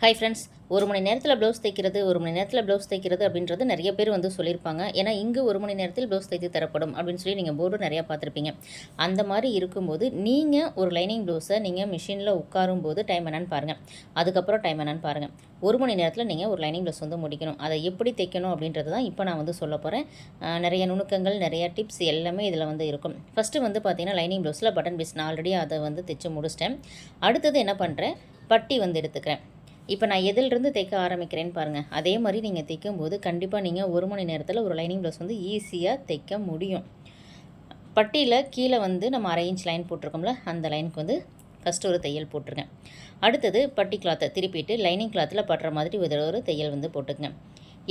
Hi friends ஒரு மணி நேரத்தில் blouse தைக்கிறது ஒரு மணி நேரத்தில் ப்ளவுஸ் தைக்கிறது அப்படின்றது நிறைய பேர் வந்து சொல்லியிருப்பாங்க. ஏன்னா இங்கு ஒரு மணி நேரத்தில் ப்ளவுஸ் தைத்து தரப்படும் அப்படின்னு சொல்லி நீங்கள் போர்டு நிறையா பார்த்துருப்பீங்க. அந்த மாதிரி இருக்கும்போது நீங்கள் ஒரு லைனிங் ப்ளவுஸை நீங்கள் மிஷினில் உட்காரும் போது டைம் என்னன்னு பாருங்கள் அதுக்கப்புறம் டைம் என்னன்னு பாருங்கள் ஒரு மணி நேரத்தில் நீங்கள் ஒரு லைனிங் ப்ளவுஸ் வந்து முடிக்கணும். அதை எப்படி தைக்கணும் அப்படின்றது தான் இப்போ நான் வந்து சொல்ல போகிறேன் நிறைய நுணுக்கங்கள் நிறைய டிப்ஸ் எல்லாமே இதில் வந்து இருக்கும். ஃபஸ்ட்டு வந்து பார்த்தீங்கன்னா லைனிங் ப்ளவுஸில் பட்டன் பீஸ் நான் ஆல்ரெடி அதை வந்து தைச்சு முடிச்சிட்டேன். அடுத்தது என்ன பண்ணுறேன் பட்டி வந்து எடுத்துக்கிறேன். இப்போ நான் எதிலிருந்து தைக்க ஆரம்பிக்கிறேன்னு பாருங்கள் அதே மாதிரி நீங்கள் தைக்கும் போது கண்டிப்பாக நீங்கள் ஒரு மணி நேரத்தில் ஒரு லைனிங் ப்ளவுஸ் வந்து ஈஸியாக தைக்க முடியும். பட்டியில் கீழே வந்து நம்ம அரை இன்ச் லைன் போட்டிருக்கோம்ல அந்த லைனுக்கு வந்து ஃபஸ்ட்டு ஒரு தையல் போட்டிருக்கேன் அடுத்தது பட்டி கிளாத்தை திருப்பிட்டு லைனிங் கிளாத்தில் படுற மாதிரி ஒரு தையல் வந்து போட்டுக்கங்க.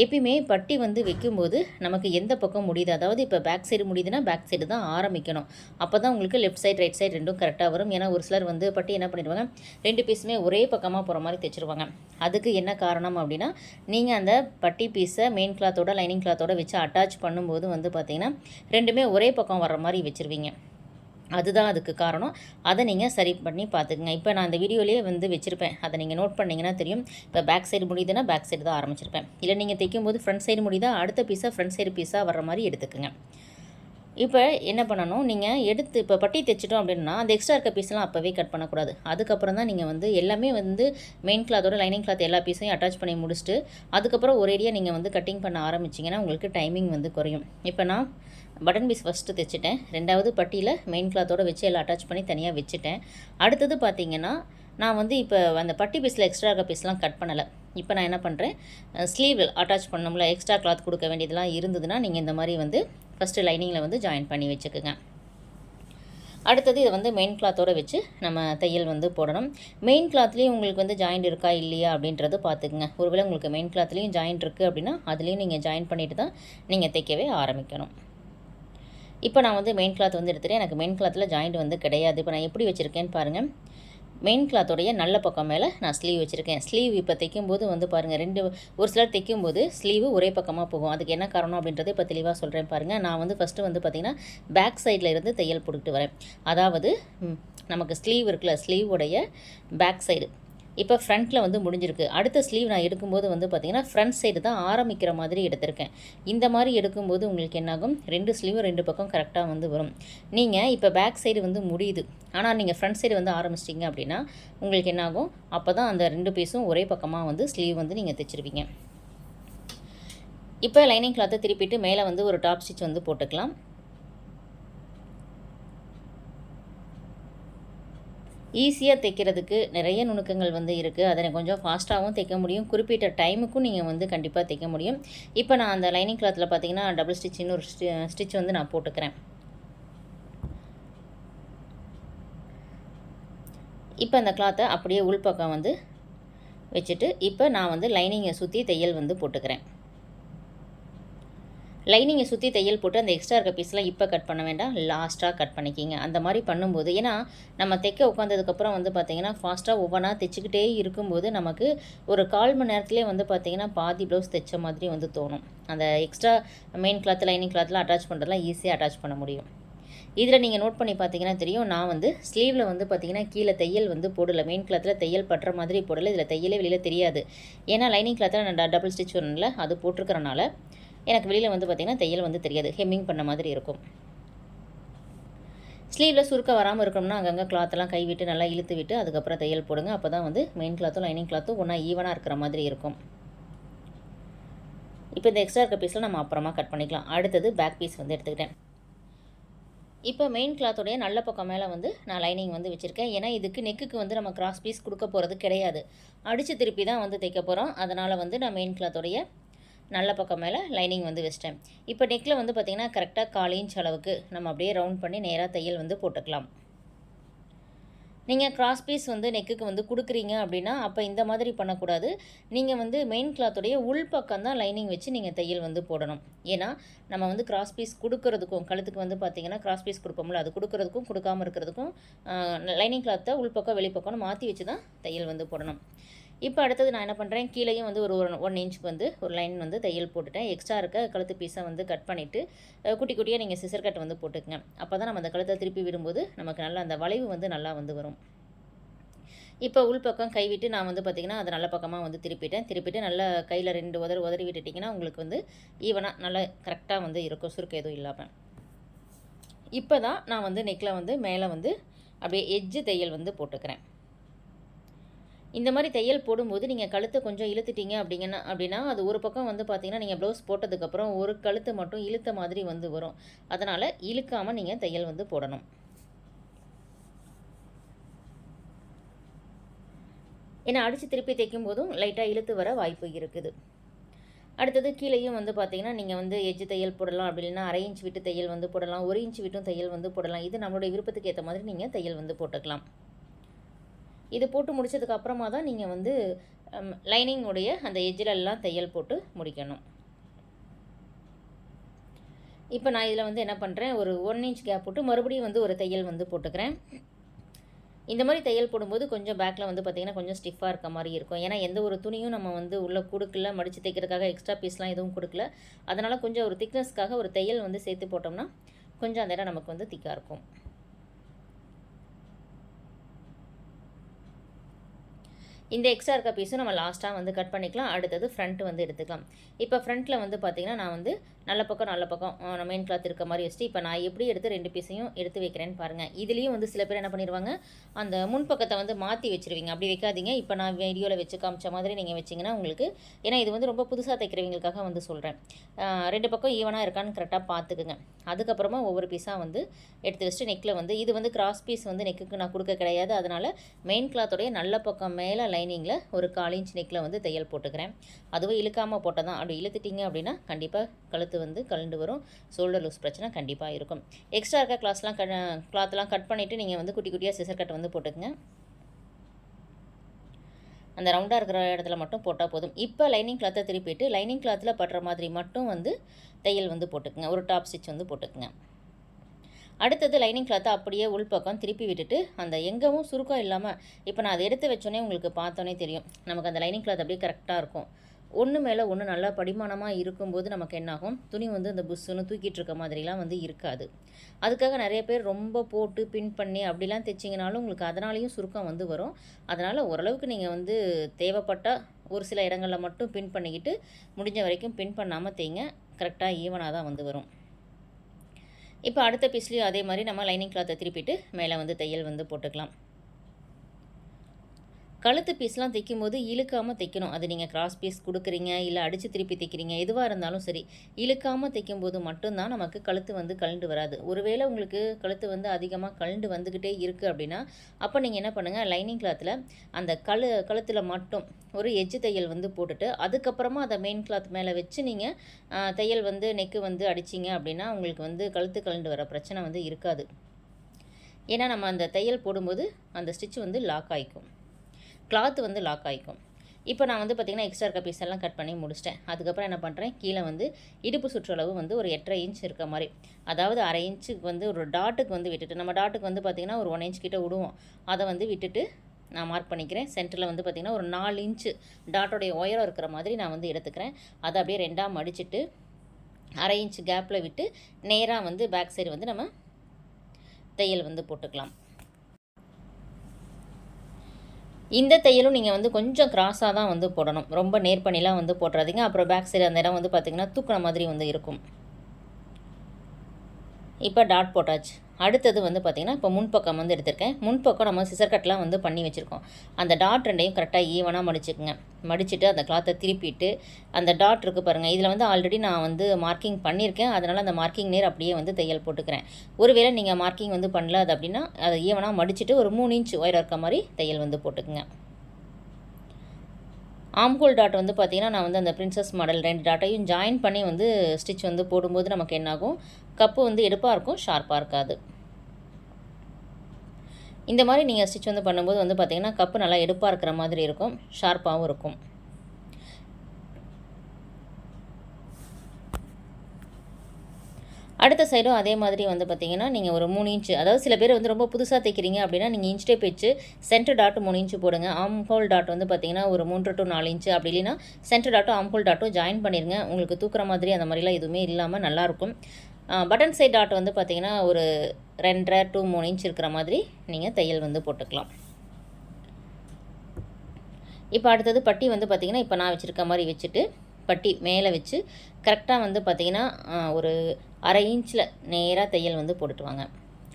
எப்பயுமே பட்டி வந்து வைக்கும்போது நமக்கு எந்த பக்கம் முடியுது? அதாவது இப்போ பேக் சைடு முடியுதுன்னா பேக் சைடு தான் ஆரம்பிக்கணும். அப்போ தான் உங்களுக்கு லெஃப்ட் சைடு ரைட் சைடு ரெண்டும் கரெக்டாக வரும். ஏன்னா ஒரு சிலர் வந்து பட்டி என்ன பண்ணிடுவாங்க? ரெண்டு பீஸுமே ஒரே பக்கமாக போகிற மாதிரி தைச்சிருவாங்க. அதுக்கு என்ன காரணம் அப்படின்னா நீங்கள் அந்த பட்டி பீஸை மெயின் கிளாத்தோட லைனிங் கிளாத்தோட வச்சு அட்டாச் பண்ணும்போது வந்து பார்த்திங்கன்னா ரெண்டுமே ஒரே பக்கம் வர்ற மாதிரி வச்சுருவீங்க. அதுதான் அதுக்கு காரணம். அதை நீங்கள் சரி பண்ணி பார்த்துக்குங்க. இப்போ நான் அந்த வீடியோலேயே வந்து வச்சுருப்பேன். அதை நீங்கள் நோட் பண்ணிங்கன்னா தெரியும். இப்போ பேக் சைடு முடியுதுன்னா பேக் சைடு தான் ஆரம்பிச்சிருப்பேன். இல்லை நீங்கள் தைக்கும் போது ஃப்ரண்ட் சைடு முடியுதா அடுத்த பீஸாக ஃப்ரண்ட் சைடு பீஸாக வர்ற மாதிரி எடுத்துக்கோங்க. இப்போ என்ன பண்ணணும்? நீங்கள் எடுத்து இப்போ பட்டி தைச்சிட்டோம் அப்படின்னா அந்த எக்ஸ்ட்ரா இருக்க பீஸ்லாம் அப்போவே கட் பண்ணக்கூடாது. அதுக்கப்புறம் தான் நீங்கள் வந்து எல்லாமே வந்து மெயின் கிளாத்தோட லைனிங் கிளாத் எல்லா பீஸையும் அட்டாச் பண்ணி முடிச்சுட்டு அதுக்கப்புறம் ஒரேடியாக நீங்கள் வந்து கட்டிங் பண்ண ஆரம்பிச்சிங்கன்னா உங்களுக்கு டைமிங் வந்து குறையும். இப்போ நான் பட்டன் பீஸ் ஃபஸ்ட்டு தைச்சிட்டேன் ரெண்டாவது பட்டியில் மெயின் கிளாத்தோட வச்சு எல்லாம் அட்டாச் பண்ணி தனியாக வச்சுட்டேன். அடுத்தது பார்த்தீங்கன்னா நான் வந்து இப்போ அந்த பட்டி பீஸில் எக்ஸ்ட்ரா இருக்க பீஸ்லாம் கட் பண்ணலை. இப்போ நான் என்ன பண்ணுறேன் ஸ்லீவ் அட்டாச் பண்ணோம்ல எக்ஸ்ட்ரா கிளாத் கொடுக்க வேண்டியதெல்லாம் இருந்ததுன்னா நீங்கள் இந்த மாதிரி வந்து ஃபஸ்ட்டு லைனிங்கில் வந்து ஜாயின் பண்ணி வச்சுக்கோங்க. அடுத்தது இதை வந்து மெயின் கிளாத்தோடு வச்சு நம்ம தையல் வந்து போடணும். மெயின் கிளாத்லேயும் உங்களுக்கு வந்து ஜாயிண்ட் இருக்கா இல்லையா அப்படின்றது பார்த்துக்குங்க. ஒருவேளை உங்களுக்கு மெயின் கிளாத்லேயும் ஜாயிண்ட் இருக்குது அப்படின்னா அதுலேயும் நீங்கள் ஜாயின் பண்ணிவிட்டு தான் நீங்கள் தைக்கவே ஆரம்பிக்கணும். இப்போ நான் வந்து மெயின் கிளாத் வந்து எடுத்துகிட்டேன் எனக்கு மெயின் கிளாத்தில் ஜாயிண்ட் வந்து கிடையாது. இப்போ நான் எப்படி வச்சுருக்கேன்னு பாருங்கள் மெயின் கிளாத்தோடைய நல்ல பக்கம் மேலே நான் ஸ்லீவ் வச்சுருக்கேன். ஸ்லீவ் இப்போ தைக்கும் போது வந்து பாருங்கள் ரெண்டு ஒரு சிலர் தைக்கும்போது ஸ்லீவு ஒரே பக்கமாக போகும். அதுக்கு என்ன காரணம் அப்படின்றத இப்போ தெளிவாக சொல்கிறேன் பாருங்கள் நான் வந்து ஃபஸ்ட்டு வந்து பார்த்திங்கன்னா பேக் சைடில் இருந்து தையல் போட்டுக்கிட்டு வரேன். அதாவது நமக்கு ஸ்லீவ் இருக்குல்ல ஸ்லீவுடைய பேக் சைடு இப்போ ஃப்ரண்ட்டில் வந்து முடிஞ்சிருக்கு. அடுத்த ஸ்லீவ் நான் எடுக்கும்போது வந்து பார்த்திங்கன்னா ஃப்ரண்ட் சைடு தான் ஆரம்பிக்கிற மாதிரி எடுத்திருக்கேன். இந்த மாதிரி எடுக்கும்போது உங்களுக்கு என்னாகும்? ரெண்டு ஸ்லீவும் ரெண்டு பக்கம் கரெக்டாக வந்து வரும். நீங்கள் இப்போ பேக் சைடு வந்து முடியுது. ஆனால் நீங்கள் ஃப்ரண்ட் சைடு வந்து ஆரம்பிச்சிட்டிங்க அப்படின்னா உங்களுக்கு என்னாகும்? அப்போ தான் அந்த ரெண்டு பீஸும் ஒரே பக்கமாக வந்து ஸ்லீவ் வந்து நீங்கள் தைச்சிருவீங்க. இப்போ லைனிங் கிளாத்தை திருப்பிட்டு மேலே வந்து ஒரு டாப் ஸ்டிச் வந்து போட்டுக்கலாம். ஈஸியாக தைக்கிறதுக்கு நிறைய நுணுக்கங்கள் வந்து இருக்குது அதை கொஞ்சம் ஃபாஸ்ட்டாகவும் தைக்க முடியும். குறிப்பிட்ட டைமுக்கும் நீங்கள் வந்து கண்டிப்பாக தைக்க முடியும். இப்போ நான் அந்த லைனிங் கிளாத்தில் பார்த்தீங்கன்னா டபுள் ஸ்டிச்சின்னு ஒரு ஸ்டிச் வந்து நான் போட்டுக்கிறேன். இப்போ அந்த கிளாத்தை அப்படியே உள்பக்கம் வந்து வச்சுட்டு இப்போ நான் வந்து லைனிங்கை சுற்றி தையல் வந்து போட்டுக்கிறேன். லைனிங்கை சுற்றி தையல் போட்டு அந்த எக்ஸ்ட்ரா இருக்க பீஸ்லாம் இப்போ கட் பண்ண வேண்டாம். லாஸ்ட்டாக கட் பண்ணிக்கிங்க. அந்த மாதிரி பண்ணும்போது ஏன்னா நம்ம தைக்க உட்காந்ததுக்கப்புறம் வந்து பார்த்திங்கன்னா ஃபாஸ்ட்டாக ஒவ்வொன்றா தைச்சிக்கிட்டே இருக்கும்போது நமக்கு ஒரு கால் மணி நேரத்துலேயே வந்து பார்த்திங்கன்னா பாதி ப்ளவுஸ் தைச்ச மாதிரி வந்து தோணும். அந்த எக்ஸ்ட்ரா மெயின் கிளாத் லைனிங் கிளாத்லாம் அட்டாச் பண்ணுறதுலாம் ஈஸியாக அட்டாச் பண்ண முடியும். இதில் நீங்கள் நோட் பண்ணி பார்த்தீங்கன்னா தெரியும் நான் வந்து ஸ்லீவில் வந்து பார்த்தீங்கன்னா கீழே தையல் வந்து போடலை. மெயின் கிளாத்தில் தையல் பட்டுற மாதிரி போடலை. இதில் தையலே வெளியில் தெரியாது. ஏன்னா லைனிங் கிளாத்தில் நான் டபுள் ஸ்டிச் வரணும்ல அது போட்டிருக்கிறனால எனக்கு வெளியில் வந்து பார்த்திங்கன்னா தையல் வந்து தெரியாது. ஹெம்மிங் பண்ண மாதிரி இருக்கும். ஸ்லீவில் சுருக்க வராமல் இருக்கணும்னா அங்கங்கே கிளாத்தெல்லாம் கை விட்டு நல்லா இழுத்து விட்டு அதுக்கப்புறம் தையல் போடுங்க. அப்போ தான் வந்து மெயின் கிளாத்தும் லைனிங் கிளாத்தும் ஒன்றா ஈவனாக இருக்கிற மாதிரி இருக்கும். இப்போ இந்த எக்ஸ்ட்ரா இருக்க பீஸில் நம்ம அப்புறமா கட் பண்ணிக்கலாம். அடுத்தது பேக் பீஸ் வந்து எடுத்துக்கிட்டேன். இப்போ மெயின் கிளாத்துடைய நல்ல பக்கம் மேலே வந்து நான் லைனிங் வந்து வச்சுருக்கேன். ஏன்னா இதுக்கு நெக்குக்கு வந்து நம்ம கிராஸ் பீஸ் கொடுக்க போகிறது கிடையாது. அடித்து திருப்பி தான் வந்து தைக்க போகிறோம் அதனால் வந்து நான் மெயின் கிளாத்துடைய நல்ல பக்கம் மேலே லைனிங் வந்து வச்சிட்டேன் இப்போ நெக்கில் வந்து பார்த்திங்கன்னா கரெக்டாக கால் இன்ச் அளவுக்கு நம்ம அப்படியே ரவுண்ட் பண்ணி நேராக தையல் வந்து போட்டுக்கலாம். நீங்கள் கிராஸ் பீஸ் வந்து நெக்குக்கு வந்து கொடுக்குறீங்க அப்படின்னா அப்போ இந்த மாதிரி பண்ணக்கூடாது. நீங்கள் வந்து மெயின் கிளாத்துடைய உள்பக்கம் தான் லைனிங் வச்சு நீங்கள் தையல் வந்து போடணும். ஏன்னா நம்ம வந்து கிராஸ் பீஸ் கொடுக்கறதுக்கும் கழுத்துக்கு வந்து பார்த்திங்கன்னா கிராஸ் பீஸ் கொடுப்போம்ல அது கொடுக்கறதுக்கும் கொடுக்காமல் இருக்கிறதுக்கும் லைனிங் கிளாத்தை உள்பக்கம் வெளிப்பக்கம்னு மாற்றி வச்சு தான் தையல் வந்து போடணும். இப்போ அடுத்தது நான் என்ன பண்ணுறேன் கீழேயும் வந்து ஒரு ஒன் இன்ச்சுக்கு வந்து ஒரு லைன் வந்து தையல் போட்டுட்டேன். எக்ஸ்ட்ரா இருக்க கழுத்து பீஸை வந்து கட் பண்ணிவிட்டு குட்டி குட்டியாக நீங்கள் சிசர் கட் வந்து போட்டுக்கங்க. அப்போ தான் நம்ம அந்த கழுத்தை திருப்பி விடும்போது நமக்கு நல்லா அந்த வளைவு வந்து நல்லா வந்து வரும். இப்போ உள்பக்கம் கைவிட்டு நான் வந்து பார்த்திங்கன்னா அதை நல்ல பக்கமாக வந்து திருப்பிட்டேன். திருப்பிட்டு நல்லா கையில் ரெண்டு உதறி உதறி விட்டுட்டிங்கன்னா உங்களுக்கு வந்து ஈவனாக நல்லா கரெக்டாக வந்து இருக்கும். சுருக்கம் எதுவும் இல்லாமல் இப்போ தான் நான் வந்து நெக்கில் வந்து மேலே வந்து அப்படியே எஜ்ஜு தையல் வந்து போட்டுக்கிறேன். இந்த மாதிரி தையல் போடும்போது நீங்கள் கழுத்தை கொஞ்சம் இழுத்துட்டீங்க அப்படிங்கன்னா அப்படின்னா அது ஒரு பக்கம் வந்து பார்த்தீங்கன்னா நீங்கள் ப்ளவுஸ் போட்டதுக்கப்புறம் ஒரு கழுத்து மட்டும் இழுத்த மாதிரி வந்து வரும். அதனால் இழுக்காமல் நீங்கள் தையல் வந்து போடணும். ஏன்னா அடித்து திருப்பி தைக்கும் போதும் லைட்டாக இழுத்து வர வாய்ப்பு இருக்குது. அடுத்தது கீழேயும் வந்து பார்த்தீங்கன்னா நீங்கள் வந்து எஜ்ஜு தையல் போடலாம் அப்படின்னா அரை இன்ச் விட்டு தையல் வந்து போடலாம் ஒரு இன்ச் விட்டும் தையல் வந்து போடலாம். இது நம்மளுடைய விருப்பத்துக்கு ஏற்ற மாதிரி நீங்கள் தையல் வந்து போட்டுக்கலாம். இது போட்டு முடிச்சதுக்கு அப்புறமா தான் நீங்கள் வந்து லைனிங்குடைய அந்த எஜ்ஜில் எல்லாம் தையல் போட்டு முடிக்கணும். இப்போ நான் இதில் வந்து என்ன பண்ணுறேன் ஒரு ஒன் இன்ச் கேப் போட்டு மறுபடியும் வந்து ஒரு தையல் வந்து போட்டுக்கிறேன். இந்த மாதிரி தையல் போடும்போது கொஞ்சம் பேக்கில் வந்து பார்த்திங்கன்னா கொஞ்சம் ஸ்டிஃபாக இருக்க மாதிரி இருக்கும். ஏன்னா எந்த ஒரு துணியும் நம்ம வந்து உள்ளே கொடுக்கல மடித்து தைக்கிறதுக்காக எக்ஸ்ட்ரா பீஸ்லாம் எதுவும் கொடுக்கல. அதனால் கொஞ்சம் ஒரு திக்னஸ்க்காக ஒரு தையல் வந்து சேர்த்து போட்டோம்னா கொஞ்சம் அந்த இடம் நமக்கு வந்து திக்காக இருக்கும். இந்த எக்ஸ்ட்ரா இருக்க பீஸும் நம்ம லாஸ்ட்டாக வந்து கட் பண்ணிக்கலாம். அடுத்தது ஃப்ரண்ட் வந்து எடுத்துக்கலாம். இப்போ ஃப்ரண்ட்டில் வந்து பார்த்திங்கன்னா நான் வந்து நல்ல பக்கம் நல்ல பக்கம். மெயின் கிளாத் இருக்க மாதிரி வச்சுட்டு இப்போ நான் எப்படி எடுத்து ரெண்டு பீஸையும் எடுத்து வைக்கிறேன்னு பாருங்கள் இதுலேயும் வந்து சில பேர் என்ன பண்ணிடுவாங்க அந்த முன்பக்கத்தை வந்து மாற்றி வச்சுருவீங்க. அப்படி வைக்காதீங்க. இப்போ நான் வீடியோவில் வச்சு காமிச்ச மாதிரி நீங்கள் வச்சிங்கன்னா உங்களுக்கு ஏன்னா இது வந்து ரொம்ப புதுசாக தைக்கிறவங்களுக்காக வந்து சொல்கிறேன் ரெண்டு பக்கம் ஈவனாக இருக்கான்னு கரெக்டாக பார்த்துக்குங்க அதுக்கப்புறமா ஒவ்வொரு பீஸாக வந்து எடுத்து வச்சுட்டு நெக்கில் வந்து இது வந்து கிராஸ் பீஸ் வந்து நெக்குக்கு நான் கொடுக்க கிடையாது. அதனால் மெயின் கிளாத்தோடைய நல்ல பக்கம் மேலே லைனிங்கில் ஒரு கால் இன்ச் நெக்கில் வந்து தையல் போட்டுக்கிறேன். அதுவும் இழுக்காமல் போட்டால் தான் அப்படி இழுத்துட்டிங்க அப்படின்னா கண்டிப்பாக கழுத்து வந்து கலண்டு வரும். ஷோல்டர் லூஸ் பிரச்சனை கண்டிப்பாக இருக்கும். எக்ஸ்ட்ரா இருக்க கிளாஸ்லாம் க கிளாத்லாம் கட் பண்ணிவிட்டு நீங்கள் வந்து குட்டி குட்டியாக சிசர் கட் வந்து போட்டுக்கங்க. அந்த ரவுண்டாக இருக்கிற இடத்துல மட்டும் போட்டால் போதும். இப்போ லைனிங் கிளாத்தை திருப்பிட்டு லைனிங் கிளாத்தில் படுற மாதிரி மட்டும் வந்து தையல் வந்து போட்டுக்குங்க. ஒரு டாப் ஸ்டிச் வந்து போட்டுக்குங்க. அடுத்தது லைனிங் கிளாத்தை அப்படியே உள்பக்கம் திருப்பி விட்டுட்டு அந்த எங்கவும் சுருக்கம் இல்லாமல் இப்போ நான் அதை எடுத்து வச்சோன்னே உங்களுக்கு பார்த்தோன்னே தெரியும். நமக்கு அந்த லைனிங் கிளாத் அப்படியே கரெக்டாக இருக்கும். ஒன்று மேலே ஒன்று நல்லா படிமானமாக இருக்கும்போது நமக்கு என்னாகும்? துணி வந்து இந்த புஷ்ஷுன்னு தூக்கிட்டு இருக்க மாதிரிலாம் வந்து இருக்காது. அதுக்காக நிறைய பேர் ரொம்ப போட்டு பின் பண்ணி அப்படிலாம் தைச்சிங்கனாலும் உங்களுக்கு அதனாலேயும் சுருக்கம் வந்து வரும். அதனால் ஓரளவுக்கு நீங்கள் வந்து தேவைப்பட்டால் ஒரு சில இடங்களில் மட்டும் பின் பண்ணிக்கிட்டு முடிஞ்ச வரைக்கும் பின் பண்ணாமல் தேய்ங்க கரெக்டாக ஈவனாக தான் வந்து வரும். இப்போ அடுத்த பீஸ்லேயும் அதே மாதிரி நம்ம லைனிங் கிளாத்தை திருப்பிட்டு மேலே வந்து தையல் வந்து போட்டுக்கலாம். கழுத்து பீஸ்லாம் தைக்கும் போது இழுக்காமல் தைக்கணும். அது நீங்கள் கிராஸ் பீஸ் கொடுக்குறீங்க இல்லை அடித்து திருப்பி தைக்கிறீங்க எதுவாக இருந்தாலும் சரி இழுக்காமல் தைக்கும் போது மட்டும்தான் நமக்கு கழுத்து வந்து கழண்டு வராது. ஒருவேளை உங்களுக்கு கழுத்து வந்து அதிகமாக கழண்டு வந்துக்கிட்டே இருக்குது அப்படின்னா அப்போ நீங்கள் என்ன பண்ணுங்கள் லைனிங் கிளாத்தில் அந்த கழு கழுத்தில் மட்டும் ஒரு எஜ்ஜு தையல் வந்து போட்டுட்டு அதுக்கப்புறமா அதை மெயின் கிளாத் மேலே வச்சு நீங்கள் தையல் வந்து நெக்கு வந்து அடிச்சிங்க அப்படின்னா உங்களுக்கு வந்து கழுத்து கழண்டு வர பிரச்சனை வந்து இருக்காது. ஏன்னா நம்ம அந்த தையல் போடும்போது அந்த ஸ்டிச் வந்து லாக் ஆகிக்கும் கிளாத் வந்து லாக் ஆகிக்கும் இப்போ நான் வந்து பார்த்திங்கன்னா எக்ஸ்ட்ரா இருக்க பீஸ் எல்லாம் கட் பண்ணி முடிச்சிட்டேன். அதுக்கப்புறம் என்ன பண்ணுறேன் கீழே வந்து இடுப்பு சுற்றளவு வந்து ஒரு எட்டரை இன்ச் இருக்க மாதிரி. அதாவது அரை இன்ச்சுக்கு வந்து ஒரு டாட்டுக்கு வந்து விட்டுட்டு நம்ம டாட்டுக்கு வந்து பார்த்திங்கன்னா ஒரு ஒன் இன்ச் கிட்ட விடுவோம். அதை வந்து விட்டுட்டு நான் மார்க் பண்ணிக்கிறேன். சென்டரில் வந்து பார்த்திங்கன்னா ஒரு நாலு இன்ச்சு டாட்டோடைய உயரம் இருக்கிற மாதிரி நான் வந்து எடுத்துக்கிறேன். அதை அப்படியே ரெண்டாக மடிச்சுட்டு அரை இன்ச் கேப்பில் விட்டு நேராக வந்து பேக் சைடு வந்து நம்ம தையல் வந்து போட்டுக்கலாம். இந்த தையலும் நீங்கள் வந்து கொஞ்சம் கிராஸாக தான் வந்து போடணும். ரொம்ப நேர் பண்ணிலாம் வந்து போட்டுறாதீங்க. அப்புறம் பேக் சைடு அந்த இடம் வந்து பார்த்திங்கன்னா தூக்குன மாதிரி வந்து இருக்கும். இப்போ டாட் போட்டாச்சு. அடுத்தது வந்து பார்த்திங்கன்னா இப்போ முன்பக்கம் வந்து எடுத்திருக்கேன். முன்பக்கம் நம்ம சிசர் கட்லாம் வந்து பண்ணி வச்சுருக்கோம். அந்த டாட் ரெண்டையும் கரெக்டாக ஈவனாக மடிச்சுக்குங்க. மடிச்சுட்டு அந்த கிளாத்தை திருப்பிட்டு அந்த டாட் இருக்குது பாருங்கள் இதில் வந்து ஆல்ரெடி நான் வந்து மார்க்கிங் பண்ணியிருக்கேன். அதனால் அந்த மார்க்கிங் நேர் அப்படியே வந்து தையல் போட்டுக்கிறேன். ஒருவேளை நீங்கள் மார்க்கிங் வந்து பண்ணல அது அப்படின்னா அதை ஈவனாக மடிச்சுட்டு ஒரு மூணு இன்ச் ஒயர் இருக்க மாதிரி தையல் வந்து போட்டுக்குங்க. ஆம்கோல் டாட் வந்து பார்த்திங்கன்னா நான் வந்து அந்த பிரின்சஸ் மாடல் ரெண்டு டாட்டையும் ஜாயின் பண்ணி வந்து ஸ்டிச் வந்து போடும்போது நமக்கு என்னாகும்? கப்பு வந்து எடுப்பாக இருக்கும் ஷார்ப்பாக இருக்காது. இந்த மாதிரி நீங்கள் ஸ்டிச் வந்து பண்ணும்போது வந்து பார்த்திங்கன்னா கப்பு நல்லா எடுப்பாக இருக்கிற மாதிரி இருக்கும் ஷார்ப்பாகவும் இருக்கும். அடுத்த சைடும் அதே மாதிரி வந்து பார்த்திங்கன்னா நீங்கள் ஒரு மூணு இன்ச்சு அதாவது சில பேர் வந்து ரொம்ப புதுசாக தைக்கிறீங்க அப்படின்னா நீங்கள் இன்ச் டேப் வச்சு சென்டர் டாட் மூணு இன்ச்சு போடுங்க. ஆம் ஹோல் டாட் வந்து பார்த்திங்கன்னா ஒரு மூன்று டு நாலு இன்ச்சு அப்படி இல்லைன்னா சென்டர் டாட்டும் ஆம் ஹோல் டாட்டும் ஜாயின் பண்ணிடுங்க உங்களுக்கு தூக்குற மாதிரி அந்த மாதிரிலாம் எதுவுமே இல்லாமல் நல்லாயிருக்கும் பட்டன் சைட் டாட் வந்து பார்த்திங்கன்னா ஒரு ரெண்டரை டூ மூணு இன்ச் இருக்கிற மாதிரி நீங்கள் தையல் வந்து போட்டுக்கலாம். இப்போ அடுத்தது பட்டி வந்து பார்த்திங்கன்னா இப்போ நான் வச்சுருக்க மாதிரி வச்சுட்டு பட்டி மேலே வச்சு கரெக்டாக வந்து பார்த்திங்கன்னா ஒரு அரை இன்ச்சில் நேராக தையல் வந்து போட்டுட்டு வாங்க.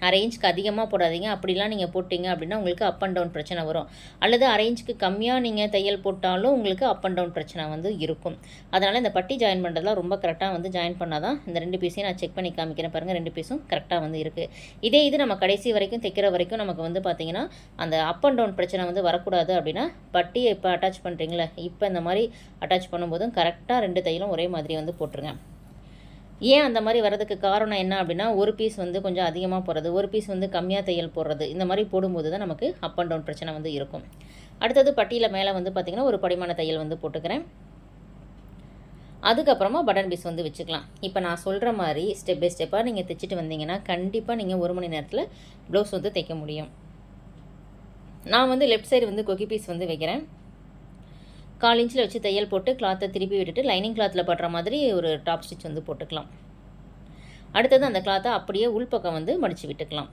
அரேஞ்ச்க்கு அதிகமாக போடாதீங்க. அப்படிலாம் நீங்கள் போட்டிங்க அப்படின்னா உங்களுக்கு அப் அண்ட் டவுன் பிரச்சனை வரும். அல்லது அரேஞ்ச்க்கு கம்மியாக நீங்கள் தையல் போட்டாலும் உங்களுக்கு அப் அண்ட் டவுன் பிரச்சனை வந்து இருக்கும். அதனால் இந்த பட்டி ஜாயின் பண்ணுறதுலாம் ரொம்ப கரெக்டாக வந்து ஜாயின் பண்ணால் தான் இந்த ரெண்டு பீஸையும் நான் செக் பண்ணி காமிக்கிறேன் பாருங்கள் ரெண்டு பீஸும் கரெக்டாக வந்து இருக்குது இதே இது நம்ம கடைசி வரைக்கும் தைக்கிற வரைக்கும் நமக்கு வந்து பார்த்திங்கன்னா அந்த அப் அண்ட் டவுன் பிரச்சனை வந்து வரக்கூடாது அப்படின்னா பட்டியை இப்போ அட்டாச் பண்ணுறீங்களே இப்போ இந்த மாதிரி அட்டாச் பண்ணும்போதும் கரெக்டாக ரெண்டு தையலும் ஒரே மாதிரி வந்து போட்டுருங்க. ஏன் அந்த மாதிரி வரதுக்கு காரணம் என்ன அப்படின்னா ஒரு பீஸ் வந்து கொஞ்சம் அதிகமாக போடுறது ஒரு பீஸ் வந்து கம்மியாக தையல் போடுறது இந்த மாதிரி போடும்போது தான் நமக்கு அப் அண்ட் டவுன் பிரச்சனை வந்து இருக்கும். அடுத்தது பட்டியில் மேலே வந்து பார்த்திங்கன்னா ஒரு படிமான தையல் வந்து போட்டுக்கிறேன். அதுக்கப்புறமா பட்டன் பீஸ் வந்து வச்சுக்கலாம். இப்போ நான் சொல்கிற மாதிரி ஸ்டெப் பை ஸ்டெப்பாக நீங்கள் தைச்சிட்டு வந்தீங்கன்னா கண்டிப்பாக நீங்கள் ஒரு மணி நேரத்தில் ப்ளவுஸ் வந்து தைக்க முடியும். நான் வந்து லெஃப்ட் சைடு வந்து கொக்கி பீஸ் வந்து வைக்கிறேன். கால் இன்ச்சில் வச்சு தையல் போட்டு கிளாத்தை திருப்பி விட்டுட்டு லைனிங் கிளாத்தில் படுற மாதிரி ஒரு டாப் ஸ்டிச் வந்து போட்டுக்கலாம். அடுத்தது அந்த கிளாத்தை அப்படியே உள்பக்கம் வந்து மடித்து விட்டுக்கலாம்.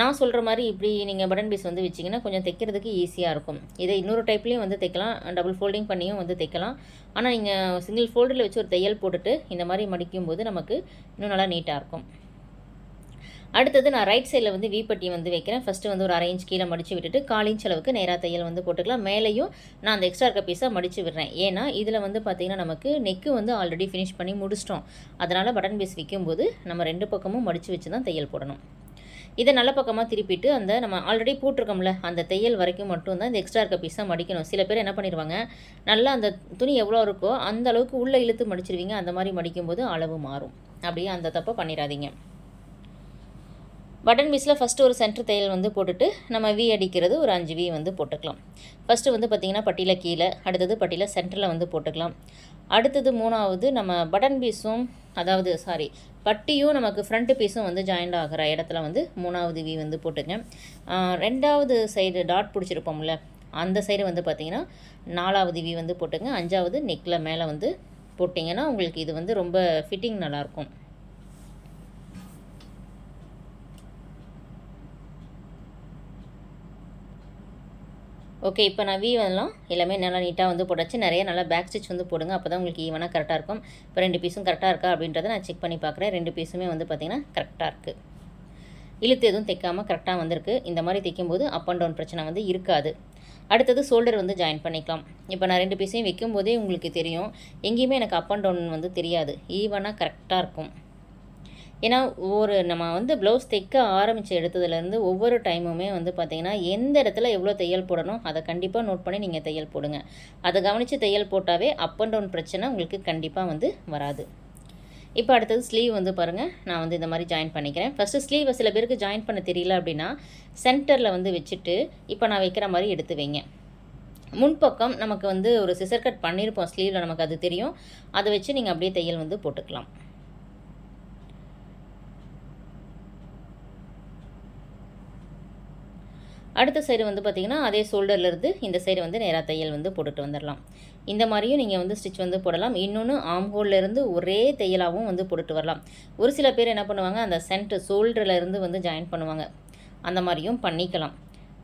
நான் சொல்கிற மாதிரி இப்படி நீங்கள் பட்டன் பீஸ் வந்து வச்சிங்கன்னா கொஞ்சம் தைக்கிறதுக்கு ஈஸியாக இருக்கும். இதை இன்னொரு டைப்லேயும் வந்து தைக்கலாம். டபுள் ஃபோல்டிங் பண்ணியும் வந்து தைக்கலாம். ஆனால் நீங்கள் சிங்கிள் ஃபோல்டில் வச்சு ஒரு தையல் போட்டுட்டு இந்த மாதிரி மடிக்கும் போது நமக்கு இன்னும் நல்லா நீட்டாக இருக்கும். அடுத்தது நான் ரைட் சைடில் வந்து வீப்பட்டி வந்து வைக்கிறேன். ஃபஸ்ட்டு வந்து ஒரு அரை இன்ச் கீழே மடித்து விட்டுட்டு கால் இன்ச் அளவுக்கு நேராக தையல் வந்து போட்டுக்கலாம். மேலேயும் நான் அந்த எக்ஸ்ட்ரா இருக்க பீஸாக மடித்து விடுறேன். ஏன்னா இதில் வந்து பார்த்திங்கன்னா நமக்கு நெக்கு வந்து ஆல்ரெடி ஃபினிஷ் பண்ணி முடிச்சிட்டோம். அதனால் பட்டன் பீஸ் விற்கும்போது நம்ம ரெண்டு பக்கமும் மடித்து வச்சு தான் தையல் போடணும். இதை நல்ல பக்கமாக திருப்பிட்டு அந்த நம்ம ஆல்ரெடி போட்டிருக்கோம்ல அந்த தையல் வரைக்கும் மட்டும் தான் இந்த எக்ஸ்ட்ரா இருக்க பீஸாக மடிக்கணும். சில பேர் என்ன பண்ணிடுவாங்க நல்லா அந்த துணி எவ்வளோ இருக்கோ அந்த அளவுக்கு உள்ளே இழுத்து மடிச்சிருவீங்க. அந்த மாதிரி மடிக்கும்போது அளவு மாறும். அப்படியே அந்த தப்பை பண்ணிடாதீங்க. பட்டன் பீஸில் ஃபஸ்ட்டு ஒரு சென்டர் தையல் வந்து போட்டுட்டு நம்ம வி அடிக்கிறது ஒரு அஞ்சு வி வந்து போட்டுக்கலாம். ஃபஸ்ட்டு வந்து பார்த்திங்கன்னா பட்டியில் கீழே அடுத்தது பட்டியில் சென்டரில் வந்து போட்டுக்கலாம். அடுத்தது மூணாவது நம்ம பட்டன் பீஸும் அதாவது சாரி பட்டியும் நமக்கு ஃப்ரண்ட்டு பீஸும் வந்து ஜாயிண்ட் ஆகிற இடத்துல வந்து மூணாவது வி வந்து போட்டுங்க. ரெண்டாவது சைடு டாட் பிடிச்சிருப்போம்ல அந்த சைடு வந்து பார்த்திங்கன்னா நாலாவது வி வந்து போட்டுங்க. அஞ்சாவது நெக்கில் மேலே வந்து போட்டிங்கன்னா உங்களுக்கு இது வந்து ரொம்ப ஃபிட்டிங் நல்லாயிருக்கும் ஓகே இப்போ நான் வீ வரலாம். எல்லாமே நல்லா நீட்டாக வந்து போட்டாச்சு. நிறைய நல்லா பேக் ஸ்டிச் வந்து போடுங்க. அப்போ தான் உங்களுக்கு ஈவனாக கரெக்டாக இருக்கும். இப்போ ரெண்டு பீஸும் கரெக்டாக இருக்கா அப்படின்றத நான் செக் பண்ணி பார்க்குறேன். ரெண்டு பீஸுமே வந்து பார்த்திங்கன்னா கரெக்டாக இருக்குது இழுத்து எதுவும் தைக்காமல் கரெக்டாக வந்திருக்கு. இந்த மாதிரி தைக்கும்போது அப் அண்ட் டவுன் பிரச்சனை வந்து இருக்காது. அடுத்தது ஷோல்டர் வந்து ஜாயின் பண்ணிக்கலாம். இப்போ நான் ரெண்டு பீஸையும் வைக்கும்போதே உங்களுக்கு தெரியும். எங்கேயுமே எனக்கு அப் அண்ட் டவுன் வந்து தெரியாது. ஈவனாக கரெக்டாக இருக்கும். ஏன்னா ஒரு நம்ம வந்து ப்ளவுஸ் தைக்க ஆரம்பித்த இடத்துலேருந்து ஒவ்வொரு டைமுமே வந்து பார்த்திங்கன்னா எந்த இடத்துல எவ்வளோ தையல் போடணும் அதை கண்டிப்பாக நோட் பண்ணி நீங்கள் தையல் போடுங்க. அதை கவனித்து தையல் போட்டாவே அப் அண்ட் டவுன் பிரச்சனை உங்களுக்கு கண்டிப்பாக வந்து வராது. இப்போ அடுத்தது ஸ்லீவ் வந்து பாருங்கள் நான் வந்து இந்த மாதிரி ஜாயின் பண்ணிக்கிறேன். ஃபஸ்ட்டு ஸ்லீவை சில பேருக்கு ஜாயின் பண்ண தெரியல அப்படின்னா சென்டரில் வந்து வச்சுட்டு இப்போ நான் வைக்கிற மாதிரி எடுத்து வைங்க. முன்பக்கம் நமக்கு வந்து ஒரு சிசர் கட் பண்ணியிருப்போம் ஸ்லீவில் நமக்கு அது தெரியும். அதை வச்சு நீங்கள் அப்படியே தையல் வந்து போட்டுக்கலாம். அடுத்த சைடு வந்து பார்த்திங்கன்னா அதே ஷோல்டர்லேருந்து இந்த சைடு வந்து நேராக தையல் வந்து போட்டுட்டு வந்துடலாம் இந்த மாதிரியும் நீங்கள் வந்து ஸ்டிச் வந்து போடலாம். இன்னொன்று ஆம்ஹோல்லேருந்து ஒரே தையலாகவும் வந்து போட்டுட்டு வரலாம். ஒரு சில பேர் என்ன பண்ணுவாங்க அந்த சென்ட் ஷோல்டர்லேருந்து வந்து ஜாயின் பண்ணுவாங்க. அந்த மாதிரியும் பண்ணிக்கலாம்.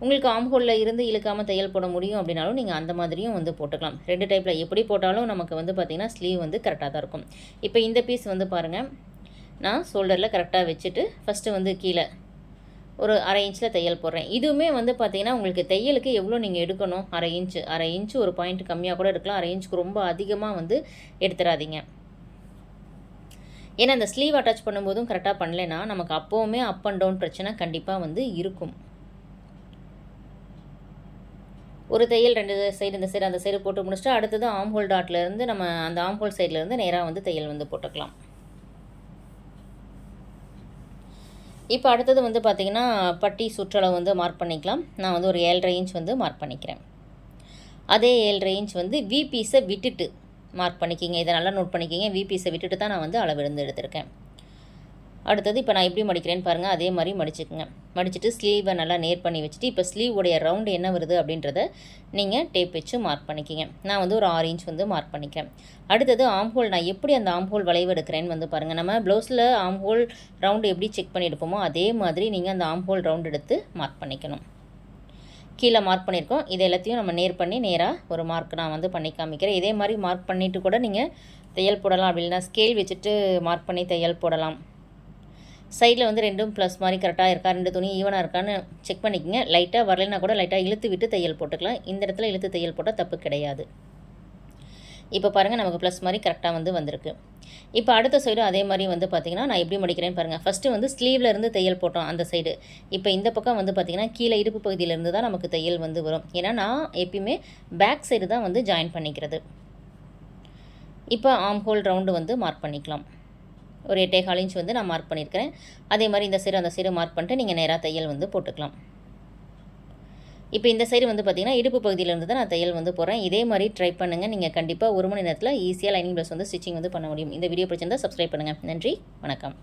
உங்களுக்கு ஆம்ஹோலில் இருந்து இழுக்காமல் தையல் போட முடியும் அப்படின்னாலும் நீங்கள் அந்த மாதிரியும் வந்து போட்டுக்கலாம். ரெண்டு டைப்பில் எப்படி போட்டாலும் நமக்கு வந்து பார்த்திங்கன்னா ஸ்லீவ் வந்து கரெக்டாக தான் இருக்கும். இப்போ இந்த பீஸ் வந்து பாருங்கள் நான் ஷோல்டரில் கரெக்டாக வச்சுட்டு ஃபஸ்ட்டு வந்து கீழே ஒரு அரை இன்ச்சில் தையல் போடுறேன். இதுவுமே வந்து பார்த்திங்கன்னா உங்களுக்கு தையலுக்கு எவ்வளோ நீங்கள் எடுக்கணும்? அரை இன்ச்சு அரை இன்ச்சு ஒரு பாயிண்ட் கம்மியாக கூட எடுக்கலாம். அரை இன்ச்சுக்கு ரொம்ப அதிகமாக வந்து எடுத்துடாதீங்க ஏன்னா அந்த ஸ்லீவ் அட்டாச் பண்ணும்போதும் கரெக்டாக பண்ணலைன்னா நமக்கு அப்போவுமே அப் அண்ட் டவுன் பிரச்சனை கண்டிப்பாக வந்து இருக்கும். ஒரு தையல் ரெண்டு சைடு இந்த சைடு அந்த சைடு போட்டு முடிச்சுட்டு அடுத்தது ஆம்ஹோல் டாட்லேருந்து நம்ம அந்த ஆம்ஹோல் சைட்லேருந்து நேராக வந்து தையல் வந்து போட்டுக்கலாம். இப்போ அடுத்தது வந்து பார்த்திங்கன்னா பட்டி சுற்றளவு வந்து மார்க் பண்ணிக்கலாம். நான் வந்து ஒரு ஏழரை இன்ச் வந்து மார்க் பண்ணிக்கிறேன். அதே ஏழரை இன்ச் வந்து வி பீஸை விட்டுட்டு மார்க் பண்ணிக்கிங்க. இதை நல்லா நோட் பண்ணிக்கிங்க. வி பீஸை விட்டுட்டு தான் நான் வந்து அளவெடுந்து எடுத்திருக்கேன். அடுத்தது இப்போ நான் எப்படி மடிக்கிறேன்னு பாருங்கள் அதே மாதிரி மடிச்சுக்குங்க. மடிச்சுட்டு ஸ்லீவை நல்லா நேர் பண்ணி வச்சுட்டு இப்போ ஸ்லீவ் உடைய ரவுண்டு என்ன வருது அப்படின்றத நீங்கள் டேப் வச்சு மார்க் பண்ணிக்கிங்க. நான் வந்து ஒரு ஆறு இன்ச் வந்து மார்க் பண்ணிக்கிறேன். அடுத்தது ஆம்ஹோல் நான் எப்படி அந்த ஆம்ஹோல் வளைவு எடுக்கிறேன்னு வந்து பாருங்கள் நம்ம ப்ளவுஸில் ஆம்ஹோல் ரவுண்டு எப்படி செக் பண்ணி எடுப்போமோ அதே மாதிரி நீங்கள் அந்த ஆம்ஹோல் ரவுண்ட் எடுத்து மார்க் பண்ணிக்கணும். கீழே மார்க் பண்ணியிருக்கோம். இது எல்லாத்தையும் நம்ம நேர் பண்ணி நேராக ஒரு மார்க் நான் வந்து பண்ணி காமிக்கிறேன். இதே மாதிரி மார்க் பண்ணிவிட்டு கூட நீங்கள் தையல் போடலாம் அப்படின்னா ஸ்கேல் வச்சுட்டு மார்க் பண்ணி தையல் போடலாம். சைடில் வந்து ரெண்டும் ப்ளஸ் மாதிரி கரெக்டாக இருக்கா ரெண்டு துணி ஈவனாக இருக்கான்னு செக் பண்ணிக்கோங்க. லைட்டாக வரலைன்னா கூட லைட்டாக இழுத்து விட்டு தையல் போட்டுக்கலாம். இந்த இடத்துல இழுத்து தையல் போட்டால் தப்பு கிடையாது. இப்போ பாருங்கள் நமக்கு ப்ளஸ் மாதிரி கரெக்டாக வந்து வந்திருக்கு. இப்போ அடுத்த சைடும் அதே மாதிரி வந்து பார்த்திங்கன்னா நான் எப்படி மடிக்கிறேன்னு பாருங்கள் ஃபஸ்ட்டு வந்து ஸ்லீவில் இருந்து தையல் போட்டோம் அந்த சைடு இப்போ இந்த பக்கம் வந்து பார்த்திங்கன்னா கீழே இடுப்பு பகுதியிலேருந்து தான் நமக்கு தையல் வந்து வரும். ஏன்னா நான் எப்பயுமே பேக் சைடு தான் வந்து ஜாயின் பண்ணிக்கிறது. இப்போ ஆம் ஹோல் ரவுண்டு வந்து மார்க் பண்ணிக்கலாம். ஒரு எட்டே கால் இன்ச் வந்து நான் மார்க் பண்ணியிருக்கிறேன். அதே மாதிரி இந்த சைடு அந்த சைடு மார்க் பண்ணிட்டு நீங்கள் நேராக தையல் வந்து போட்டுக்கலாம். இப்போ இந்த சைடு வந்து பார்த்திங்கன்னா இடுப்பு பகுதியிலேருந்து தான் நான் தையல் வந்து போகிறேன் இதே மாதிரி ட்ரை பண்ணுங்கள் நீங்கள் கண்டிப்பாக ஒரு மணி நேரத்தில் ஈஸியாக லைனிங் ப்ளஸ் வந்து ஸ்டிச்சிங் வந்து பண்ண முடியும். இந்த வீடியோ பிடிச்சிருந்தால் சப்ஸ்கிரைப் பண்ணுங்கள் நன்றி. வணக்கம்.